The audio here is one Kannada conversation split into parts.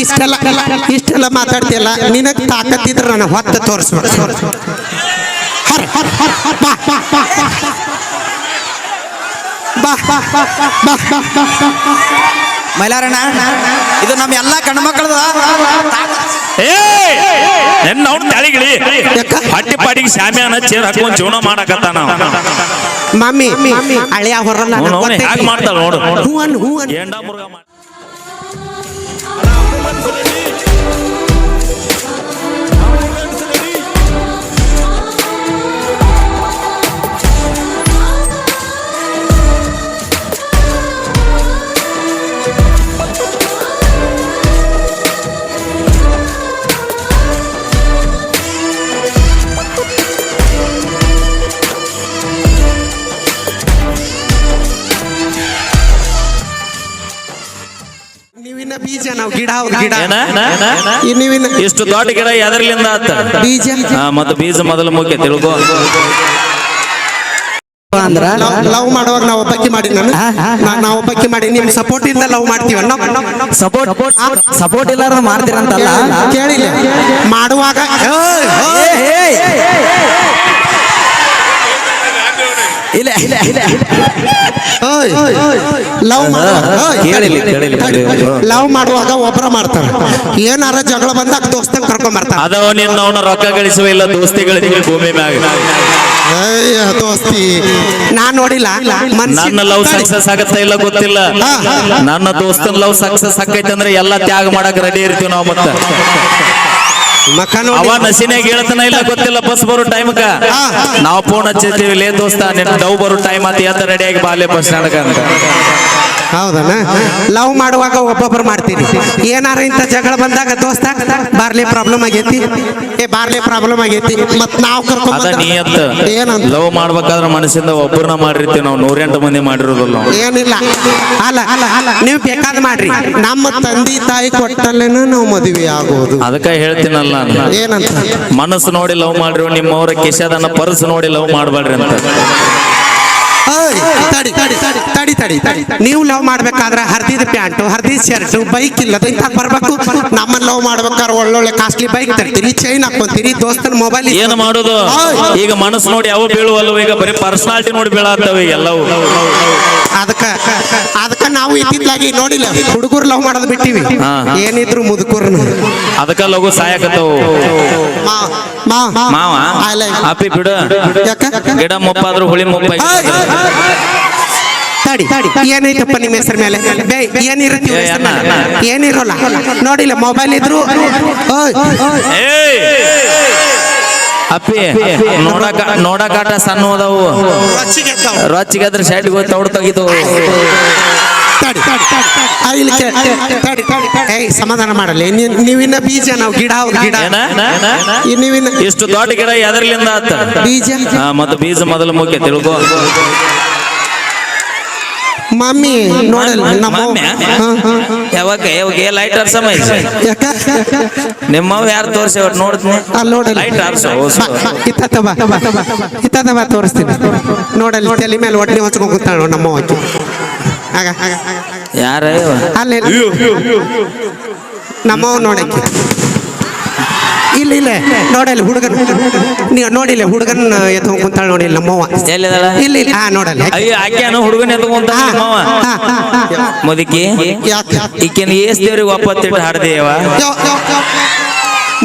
ಇಷ್ಟೆಲ್ಲ ಇಷ್ಟೆಲ್ಲ ಮಾತಾಡ್ತಿಲ್ಲ ನಿನಗ್ ತಾಕತ್ತಿದ್ರೆ ನಾನು ಹೊತ್ತು ತೋರಿಸ್ಬಿಡ. ಮೈಲಾರಣ್ಣ ಇದು ನಮ್ಮ ಎಲ್ಲಾ ಕಣ್ಮಕ್ಳದ ನನ್ನ ಅವ್ನ ಜೀವನ ಮಾಡಕತ್ತ ಮಮ್ಮಿ ನೋಡು ಅನ್ ಹೂ for the need. ನೀವಿನ ಬೀಜ ನಾವು ಗಿಡ ಅವ್ರು ಗಿಡ. ನೀವಿನ ಇಷ್ಟು ದೊಡ್ಡ ಗಿಡ ಎದರ್ಲಿಂದ ಆತ? ಬೀಜ? ಮತ್ತೆ ಬೀಜ ಮೊದಲು ಮುಖ್ಯ ತಿಳ್ಕೊ ಅಂದ್ರ ಲವ್ ಮಾಡುವಾಗ ನಾವು ಒಬ್ಬಕ್ಕೆ ಮಾಡಿ ನಾನು. ನಾವು ಒಬ್ಬಕ್ಕೆ ಮಾಡಿ ನಿಮ್ ಸಪೋರ್ಟ್ ಇಂದ ಲವ್ ಮಾಡ್ತೀವ ಸಪೋರ್ಟ್ ಸಪೋರ್ಟ್ ಇಲ್ಲಾರ ಮಾಡ್ತೀರಂತಲ್ಲ? ಕೇಳಿಲ್ಲ. ಮಾಡುವಾಗ ಇಲ್ಲ ಇಲ್ಲ ಲವ್ ಕೇಳಿಲ್ಲ, ಕೇಳಿಲ್ಲ, ಕೇಳಿಲ್ಲ. ಲವ್ ಮಾಡುವಾಗ ಒಬ್ಬರ ಮಾಡ್ತಾರ. ಏನಾರ ಜಗಳ ಬಂದಾಗ ದೋಸ್ತ ಕರ್ಕೊಂಡ್ ಬರ್ತಾರ. ಅದೋ ನಿನ್ನ ಅವನ ರೊಕ್ಕ ಗಳಿಸುವ ಇಲ್ಲ ದೋಸ್ತಿ ಗಳಿಸುವ ಭೂಮಿ ಮ್ಯಾಗ. ಅಯ್ಯ, ದೋಸ್ತಿ. ನಾನ್ ನೋಡಿಲ್ಲ. ಮನ್ಸಿಗ್ ನನ್ನ ಲವ್. ಸಕ್ಸಸ್ ಆಗತ್ತ ಇಲ್ಲ ಗೊತ್ತಿಲ್ಲ. ನನ್ನ ದೋಸ್ತನ ಲವ್ ಸಕ್ಸಸ್ ಆಕೈತೆ ಅಂದ್ರೆ ಎಲ್ಲ ತ್ಯಾಗ ಮಾಡಕ್ ರೆಡಿ ಇರ್ತೀವಿ ನಾವು ಮತ್ತ. ಮಕ ಅವ ನಸಿನಾಗ ಹೇಳ್ತಾನ ಇಲ್ಲ ಗೊತ್ತಿಲ್ಲ ಬಸ್ ಬರೋ ಹಾ. ನಾವು ಫೋನ್ ಹಚ್ಚಿರ್ತೀವಿ ಲೇ ದೋಸ್ತ ನಿನ್ನ ಡವ್ ಬರೋ ಟೈಮ್ ಆತ ಅಂತ ರೆಡಿಯಾಗಿ ಬಾಲೆ ಬಸ್ ಸ್ಟ್ಯಾಂಡ್ಗ ಅಂತ. ಹೌದನ? ಲವ್ ಮಾಡುವಾಗ ಒಬ್ಬೊಬ್ರು ಮಾಡ್ತೀರಿ ಏನಾರ ಇಂಥ ಜಗಳ ಬಂದಾಗ ದೋಸ್ತ ಬಾರ್ಲಿ ಪ್ರಾಬ್ಲಮ್ ಆಗೈತಿ? ಏ ಬಾರ್ಲಿ ಪ್ರಾಬ್ಲಮ್ ಆಗೈತಿ. ಮತ್ ನಾವು ಕರ್ಕೊಂಡ್ ಏನಂತ? ಲವ್ ಮಾಡ್ಬೇಕಾದ್ರೆ ಮನಸ್ಸಿಂದ ಒಬ್ಬರನ್ನ ಮಾಡಿರ್ತೀವಿ ನಾವು. ನೂರೆಂಟು ಮಂದಿ ಮಾಡಿರೋದಲ್ಲ ಏನಿಲ್ಲ. ಅಲ್ಲ ಅಲ್ಲ ಅಲ್ಲ ನೀವು ಬೇಕಾದ್ ಮಾಡ್ರಿ. ನಮ್ಮ ತಂದೆ ತಾಯಿ ಕೊಟ್ಟಲ್ಲೇನ ನಾವು ಮದುವೆ ಆಗೋದು? ಅದಕ್ಕೆ ಹೇಳ್ತೀನಲ್ಲ ಏನಂತ? ಮನಸ್ಸು ನೋಡಿ ಲವ್ ಮಾಡ್ರಿ ನಿಮ್ಮವರ ಕಿಶದನ್ನ ಪರ್ಸ್ ನೋಡಿ ಲವ್ ಮಾಡ್ಬೇಡ್ರಿ ಅಂತ. ತಡಿ ತಡಿ ತಡಿ ತಡಿ ತಡಿ ತಡಿ ನೀವು ಲವ್ ಮಾಡ್ಬೇಕಾದ್ರೆ ಹರ್ದಿದ ಪ್ಯಾಂಟು ಹರ್ದಿ ಶರ್ಟ್ ಬೈಕ್ ಇಲ್ಲದ ಇಂಥ ಬರ್ಬೇಕು. ನಮ್ಮ ಲವ್ ಮಾಡ್ಬೇಕಾದ್ರೆ ಒಳ್ಳೊಳ್ಳೆ ಕಾಸ್ಟ್ಲಿ ಬೈಕ್ ತರ್ತೀರಿ ಚೈನ್ ಹಾಕೊಂತೀರಿ ದೋಸ್ತನ ಮೊಬೈಲ್ ಏನು ಮಾಡೋದು? ಈಗ ಮನಸ್ಸು ನೋಡಿ ಯಾವ ಬೀಳುವಲ್ವ ಈಗ ಬರೀ ಪರ್ಸನಾಲಿಟಿ ನೋಡಿ ಬೀಳತ್ತವ ಈಗ ಎಲ್ಲವೂ. ಅದಕ್ಕ ಅದಕ್ಕ ನಾವು ಇತ್ತಿತ್ಲಾಗಿ ನೋಡಿಲ್ಲ. ಹುಡುಗರು ಲವ್ ಮಾಡೋದು ಬಿಟ್ಟಿವಿ. ಏನಿದ್ರು ಮುದುಕೂರ್ನು. ಅದಕ್ಕ ಲಘು ಸಾಯಕತ್ತವು ಮಾವ ಅಪ್ಪಿ ಬಿಡು. ಯಾಕ? ಗಿಡ ಮುಪ್ಪಾದ್ರೂ ಹುಳಿ ಮುಪ್ಪ ತಡಿ ಏನೈತಪ್ಪ ನಿಮ್ಮ ಹೆಸರ ಮೇಲೆ? ಬೇ ಏನಿರುತ್ತೆ ಏನಿರೋಲ್ಲ? ನೋಡಿಲ್ಲ ಮೊಬೈಲ್ ಇದ್ರು ಅಪ್ಪಿ ನೋಡಕ ನೋಡಕಾಟ ಸಣ್ಣ ಹೋದವು. ರೊಚ್ಚಿಗಾದ್ರ ಶರ್ಟ್ ಹೋಗಿ ತೌಡ್ ತೆಗಿತು ತಡಿ ಇಲ್ಲಿ ತಡಿ ಏಯ್ ಸಮಾಧಾನ ಮಾಡಲಿ ನೀವಿನ ನೀವಿನ್ನ ಬೀಜ ನಾವು ಗಿಡ ಅವ್ರು ಗಿಡ ನೀವಿನ್ನ ಇಷ್ಟು ದೊಡ್ಡ ಗಿಡ ಎದರ್ಲಿಂದ ಆತ ಬೀಜ ಮತ್ತು ಮತ್ತೆ ಬೀಜ ಮೊದಲು ಮುಖ್ಯ ತಿಳ್ಕೊ ಮಮ್ಮಿ ನೋಡಲ್ಲ ನಮ್ಮ. ಯಾವಾಗ ಯಾವಾಗ ಏ ಲೈಟ್ ಸಮಯ ಯಾಕ ನಿಮ್ಮವ್ ಯಾರು ತೋರಿಸಿ ಅವ್ರು ನೋಡ್ತೀನಿ ಅಲ್ಲಿ ನೋಡಲ್ಲ ಲೈಟ್ ಬಾ, ಇತ್ತ ಬಾ ಇತ್ತ ಬಾ ತೋರಿಸ್ತೀನಿ ನೋಡಲ್ಲಿ ತಲೆ ಮೇಲೆ ಒಟ್ಟನೆ ಹೊಚ್ಕೊಂಡು ಕೂತಾಳು ನಮ್ಮ ಆಗ. ಯಾರ ಅಲ್ಲಿ ನಮ್ಮವ್ ನೋಡಕ್ಕೆ. ಇಲ್ಲ ಇಲ್ಲ. ನೋಡಲ್ಲ ಹುಡುಗನ್. ನೀವು ನೋಡಿಲ್ಲ ಹುಡುಗನ್ ಎತ್ಕೊಂಡ್ ಕುಂತಾಳ ನೋಡಿಲ್ಲ ನಮ್ಮವ್ವ. ಇಲ್ಲ ಇಲ್ಲ. ಹಾ ನೋಡಲ್ಲ ಹುಡುಗನ್ ಆಕ್ಯಾನು ಹುಡುಗನ ಎತ್ಕೊಂತ. ಮುದುಕಿ ಯಾಕೆ ಈಕಿನ ಏಸ್ ದೇವ್ರಿಗೆ ಒಪ್ಪತ್ತಿಟ್ಟು ಹಾಡ್ದೇವ.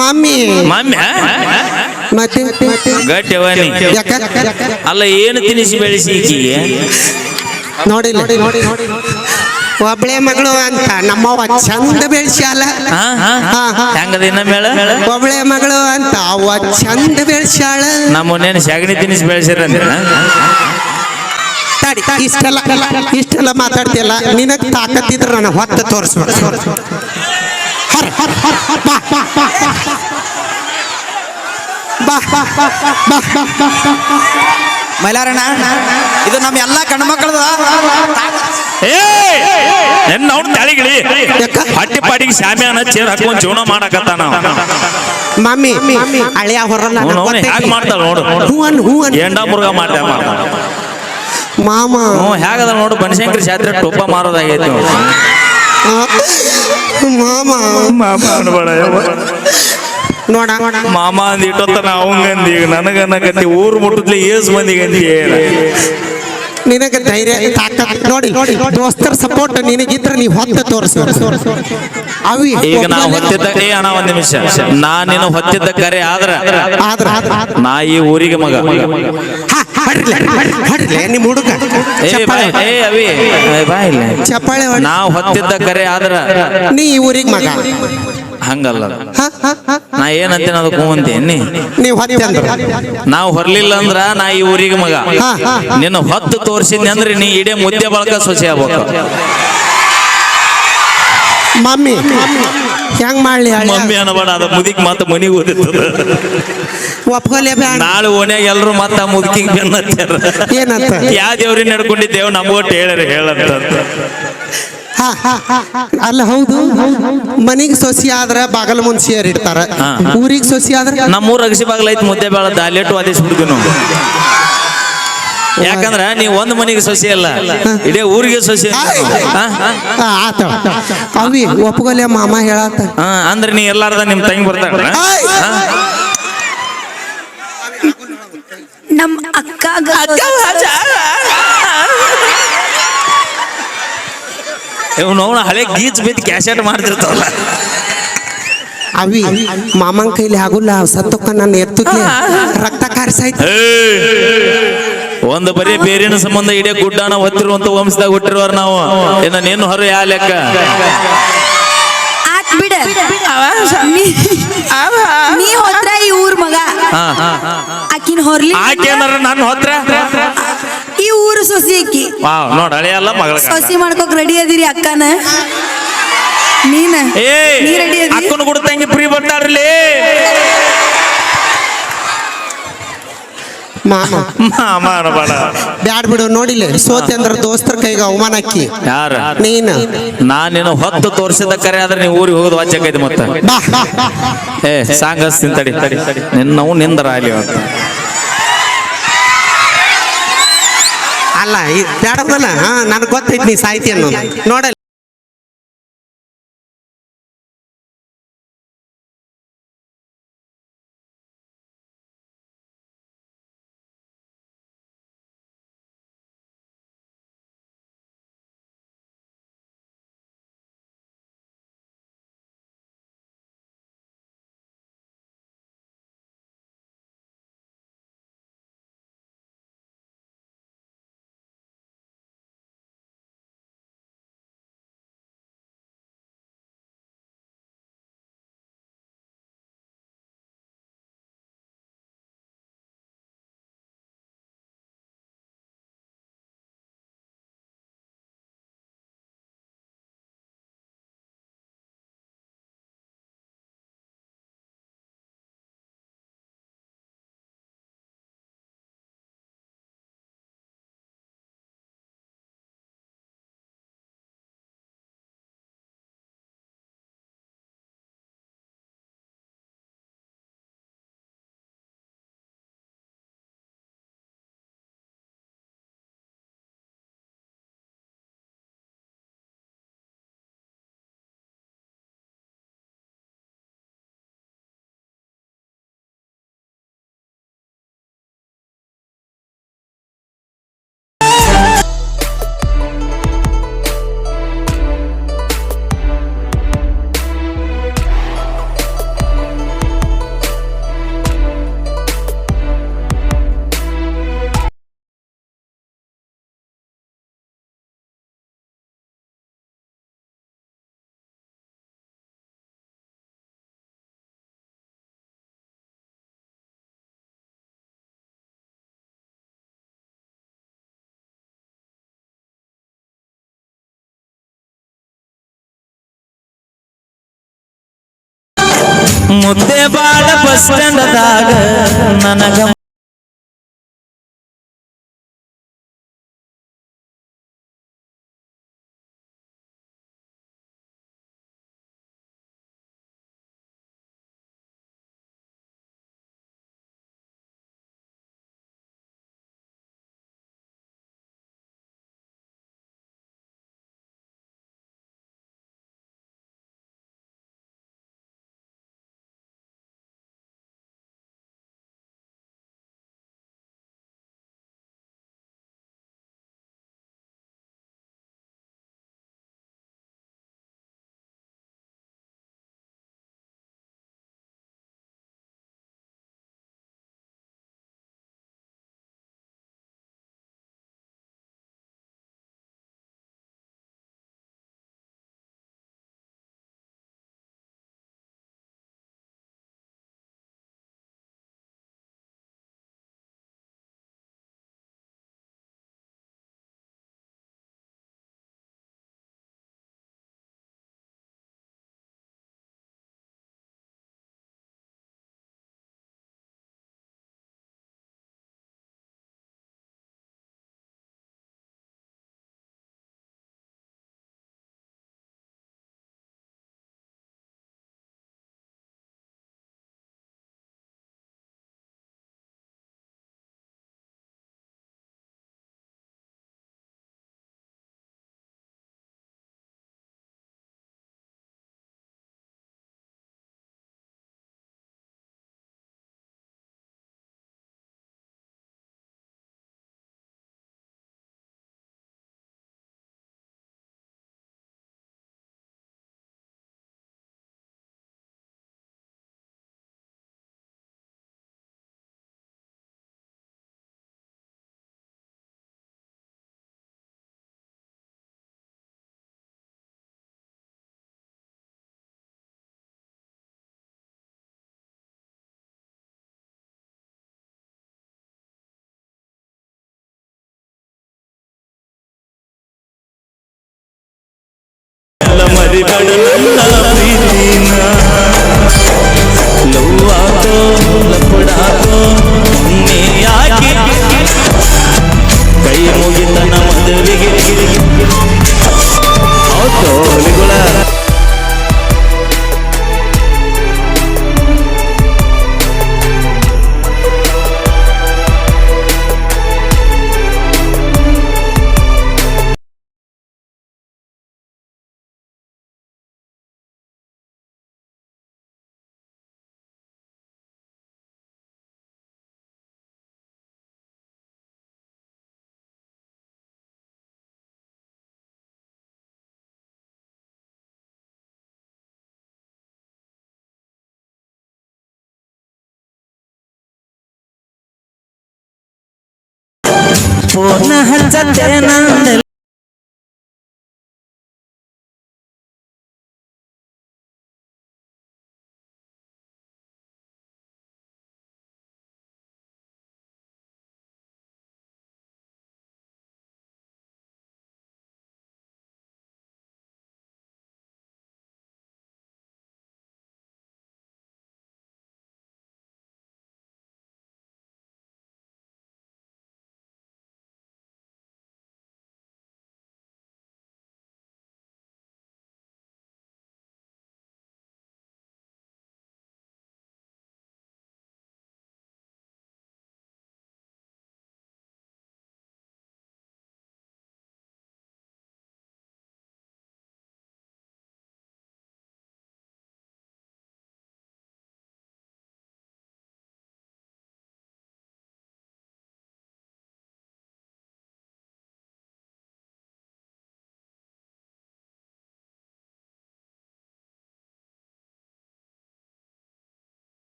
ಮಮ್ಮಿ. ಮಮ್ಮಿ ಮತ್ತೆ ಮತ್ತೆ. ಗಟ್ಟಿವ ಅಲ್ಲ ಏನು ತಿನಿಸಿ ಬೆಳೆಸಿ ಈಕಿಗೆ? ನೋಡಿಲ್ಲ ಒಬ್ಳೆ ಮಗಳು ಅಂತ. ನಮ್ಮವ್ವ ಚಂದ ಬೆಳ್ಸ್ಯಾಲ. ಹೆಂಗದ ಒಬ್ಳೆ ಮಗಳು ಅಂತ. ಅವ್ವ ಚಂದ ಬೆಳ್ಸ್ಯಾಳ. ನಮ್ಮ ಮುನ್ನೇನು ಸಗಣಿ ತಿನಿಸಿ ಬೆಳೆಸಿರ ತಡಿ ಇಷ್ಟೆಲ್ಲ ಇಷ್ಟೆಲ್ಲ ಮಾತಾಡ್ತಿಯಲ್ಲ. ನಿನಗ್ ತಾಕತ್ತಿದ್ರೆ ನಾನು ಹೊತ್ತ ತೋರಿಸ್ಬೇಕು. ಹರ್ ಹರ್ ಹರ್ ಹರ್ ಬಾ ಬಾ ಬಾ. ಬಾ ಬಾ ಬಾ ಬಾ ಬಾ ಬಾ ಬಾ. ಮೈಲಾರಣ್ಣ ಇದು ನಮ್ಮ ಎಲ್ಲಾ ಕಣ್ಮಕ್ಳದ ಏ ಅವ್ನ ತಳಿಗಿಳಿ. ಹಟ್ಟಿ ಪಾಟಿಗೆ ಶಾಮ್ಯಾನ ಚೇರ್ ಹಾಕೊಂಡ್ ಜೀವನ ಮಾಡಕತ್ತ ನಾವು ಮಮ್ಮಿ ಹಳೆಯ ಹೊರಲ್ಲ ಹ್ಯಾಗ ಮಾಡ್ತಾಳ ನೋಡು. ಹೂ ಅನ್ ಹೂ ಅನ್. ಎಂಡ ಮುರುಗ ಮಾಡ್ದೆ ಮಾಡ್ದ ಮಾಮ. ಹ್ಞೂ ಹೇಗದ ನೋಡು ಬನಶಂಕರಿ ಜಾತ್ರೆ ಟೊಪ್ಪ ಮಾರೋದಾಗೈತಿ. ಮಾಮ. ಮಾಮ. ಅನ್ಬೇಡ. ನೋಡ. ಮಾಮ ಅಂದ್ ಇಟ್ಟೊತ್ತನ ಅವಂಗಂದಿ ಈಗ ನನಗನ್ನಕತ್ತಿ ಊರು ಮುಟ್ಟದ್ಲಿ ಏಸ್ ಮಂದಿಗಂದಿ ನಿನಗೆ ಧೈರ್ಯ ತಾಕತ್ ನೋಡಿ ದೋಸ್ತರ ಸಪೋರ್ಟ್ ನಿನಗಿದ್ರೆ ನೀವು ಹೊತ್ತ ತೋರಿಸ. ಅವಿ ಈಗ ನಾ ಹೊತ್ತಿದ್ದ ಏ ಅಣ್ಣ ಒಂದ್ ನಿಮಿಷ. ನಾ ನಿನ್ನ ಹೊತ್ತಿದ್ದ ಕರೆ ಆದ್ರ? ಆದ್ರ ನಾ ಈ ಊರಿಗೆ ಮಗ. ನಿಮ್ಮ ಹುಡುಗ. ಏ ಚಪ್ಪಾಳೆ. ಬಾಯ್ ಏ ಅವಿ. ಏ ಬಾ ಇಲ್ಲಿ. ಚಪ್ಪಾಳೆ ಹೊಡಿ. ನಾ ಹೊತ್ತಿದ್ದ ಕರೆ ಆದ್ರ? ನೀ ಈ ಊರಿಗೆ ಮಗ. ಹಂಗಲ್ಲ. ಹ, ಹ, ಹ. ನಾ ಏನಂತ ಅದಕ್ಕೆ ಅಂತೀನಿ. ನೀವು ನಾವು ಹೊರಲಿಲ್ಲ ಅಂದ್ರ ನಾ ಈ ಊರಿಗೆ ಮಗ. ನಿನ್ನ ಹೊತ್ತು ತೋರಿಸಿದ್ನಿ ಅಂದ್ರೆ ನೀ ಇಡೇ ಮುದ್ದೆ ಬಳಕ ಸೊಸೆ ಆಗ್ಬೇಕು. ಮಮ್ಮಿ ಹೆಂಗ್ ಮಾಡ್ಲಿ? ಮಮ್ಮಿ ಅನ್ನಬೇಡ ಅದ ಮುದಿಕ್ ಮತ್ತೆ ಮನಿಗೆ ಓದಿರ್ತದ ಒಪ್ಕೊಲೆ ಬ್ಯಾಡ. ನಾಳೆ ಓನ್ಯಾಗ ಎಲ್ರು ಮತ್ತ ಮುದುಕಿಗೆ ಬೆನ್ನತ್ತಾರ ಏನಂತ? ಯಾ ದೇವ್ರಿ ನಡ್ಕೊಂಡಿದ್ದೇವ್ ನಮ್ಗೊಟ್ಟು ಹೇಳ್ರಿ ಹೇಳಂತ. ಅಲ್ಲ ಹೌದು. ಮನೆಗೆ ಸೊಸಿ ಆದ್ರೆ ಬಾಗಲ ಮುನ್ಸಿಯರ್ ಸೇರ್ ಇಡ್ತಾರ ಊರಿಗೆ ಸೊಸಿ ಆದ್ರೆ ನಮ್ಮೂರ ಅಗಸಿ ಬಾಗಲ ಐತಿ ಮುದ್ದೆ ಬಾಳ ದಾಲೆಟ್ಟು ವಾದಿಸ್ಬಿಡ್ತೀವಿ ನಾವು ಯಾಕಂದ್ರ ನೀವ್ ಒಂದ್ ಮನೆಗೆ ಸೊಸಿ ಅಲ್ಲ ಇಡೀ ಊರಿಗೆ ಸೊಸಿ ಆತ. ಅವಿ ಒಪ್ಕೊಲೆ ಮಾಮ ಹೇಳ ಹಾ ಅಂದ್ರೆ ನೀ ಎಲ್ಲಾರ್ದ ನಿಮ್ ತಂಗಿ ಬರ್ತಾಳ ಆಯ್. ಅಕ್ಕ ಇವ್ ಅವನ ಹಳೆ ಗೀಚ್ ಬಿದ್ದು ಕ್ಯಾಸೆಟ್ ಮಾಡ್ತಿರ್ತಾವಲ್ಲ. ಅವಿ ಮಾಮನ್ ಕೈಲಿ ಆಗುಲ್ಲ ಸತ್ತಕ್ಕ ನನ್ನ ಎತ್ತಕ್ಕೆ ರಕ್ತ ಕಾರಿಸಾಯ್ತು. ಒಂದು ಬರೀ ಬೇರಿನ ಸಂಬಂಧ ಇಡೀ ಗುಡ್ಡಾನ ಹೊತ್ತಿರುವಂತ ವಂಶದಾಗ ಹುಟ್ಟಿರೋರು ನಾವು. ಇನ್ನ ನೀನು ಹೊರ ಯಾ ಲೆಕ್ಕ? ಆತ್ ಬಿಡ. ನೀ- ಹೊತ್ರ ಈ ಊರ್ ಮಗ. ಹಾ. ಆಕಿನ ಹೊರ್ಲಿ ಆಕೆ ನನ್ನ ಹೊತ್ರ? ಊರು ಸೊಸಿ ಅಕ್ಕಿ ವಾವ್ ನೋಡ್ ಹಳೆ ಅಲ್ಲ ಮಗಳ. ಸೊಸಿ ಮಾಡ್ಕೋಕ್ ರೆಡಿ ಅದಿರಿ ಅಕ್ಕನ. ನೀನ? ಏ ನೀ ರೆಡಿ ಅದಿ? ಅಕ್ಕನ ಕೂಡ ತಂಗಿ ಫ್ರೀ ಬರ್ತಾಡ್ರಿ ಮಾಮ. ಮಾಮ ಅನ್ನಬೇಡ ಬ್ಯಾಡ್ ಬಿಡು ನೋಡಿಲ್ಲ ಸೋತೆ ಅಂದ್ರ ದೋಸ್ತರ ಕೈಗೆ ಅವಮಾನ ಅಕ್ಕಿ. ಯಾರ? ನೀನು. ನಾನೇನು ನಿನ್ನ ಹೊತ್ತು ತೋರಿಸಿದ ಕರೆ ಆದ್ರೆ ನೀವು ಊರಿಗೆ ಹೋಗೋದು ವಾಚಕೈತಿ ಮತ್ತೆ. ಏ ಸಾಂಗ್ ಹಚ್ತೀನಿ ತಡಿ ತಡಿ ನಿನ್ನವು ನಿಂದರ ಅಲ್ಲಿ ಅವತ್ತು ಅಲ್ಲ ಬ್ಯಾಡದಲ್ಲ ಹಾ ನನಗೆ ಗೊತ್ತೈತಿ ನೀ ಸಾಯ್ತಿ ಅನ್ನೋದು. ನೋಡಲ್ಲ. ಮುದ್ದೆ ಬಾಳ ಬಸ್ ಸ್ಟ್ಯಾಂಡ್ದಾಗ ನನಗ ಮರಿಬೇಡ ನನ್ನ ಫೋನ್ ಹಚ್ಚತ್ತೇನ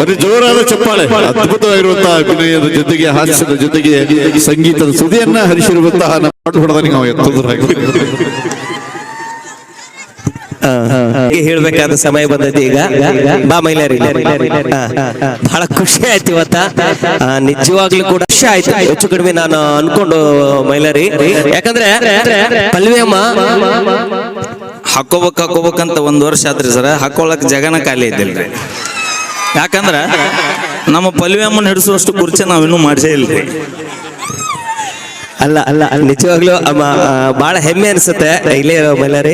ಬರೀ ಜೋರಾದ ಚಪ್ಪಾಳೆ ಅದ್ಭುತವಾಗಿರುವಂತಹ ಅಭಿನಯದ ಜೊತೆಗೆ ಹಾಸ್ಯದ ಜೊತೆಗೆ ಸಂಗೀತದ ಸುದಿಯನ್ನ ಹರಿಸಿರುವಂತಹ ನಮ್ಮ ಹೊಡೆದಾಗಿ ನಾವು ಎತ್ತೋದ್ರಾಗಿ ಹೇಳ್ಬೇಕಾದ ಸಮಯ ಬಂದೈತಿ ಈಗ ಬಾ ಮೈಲಾರಿ. ಬಹಳ ಖುಷಿ ಆಯ್ತು ಇವತ್ತ. ಆ, ನಿಜವಾಗ್ಲೂ ಕೂಡ ಖುಷಿ ಆಯ್ತು. ಹೆಚ್ಚು ಕಡಿಮೆ ನಾನು ಅನ್ಕೊಂಡು ಮೈಲಾರಿ. ಯಾಕಂದ್ರೆ ಪಲ್ವಿಯಮ್ಮ ಹಾಕೋಬೇಕು ಹಾಕೋಬೇಕಂತ ಒಂದ್ ವರ್ಷ ಆತ್ರಿ ಸರ್. ಹಾಕೊಳಕ್ ಜಗನ ಖಾಲಿ ಇದ್ದಿಲ್ರಿ. ಯಾಕಂದ್ರ ನಮ್ಮ ಪಲ್ವಿ ಅಮ್ಮನ್ ಹಿಡಿಸುವಷ್ಟು ಕುರ್ಚಿ ನಾವಿನ್ನೂ ಮಾಡಿಸೇ ಇಲ್ರಿ. ಅಲ್ಲ ಅಲ್ಲ ನಿಜವಾಗ್ಲೂ ಅಮ್ಮ ಆ, ಬಹಳ ಹೆಮ್ಮೆ ಅನ್ಸುತ್ತೆ. ಇಲ್ಲೇ ಬಲ್ಲರಿ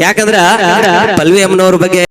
ಯಾಕಂದ್ರ ಪಲ್ವಿ ಅಮ್ಮನವ್ರ ಬಗ್ಗೆ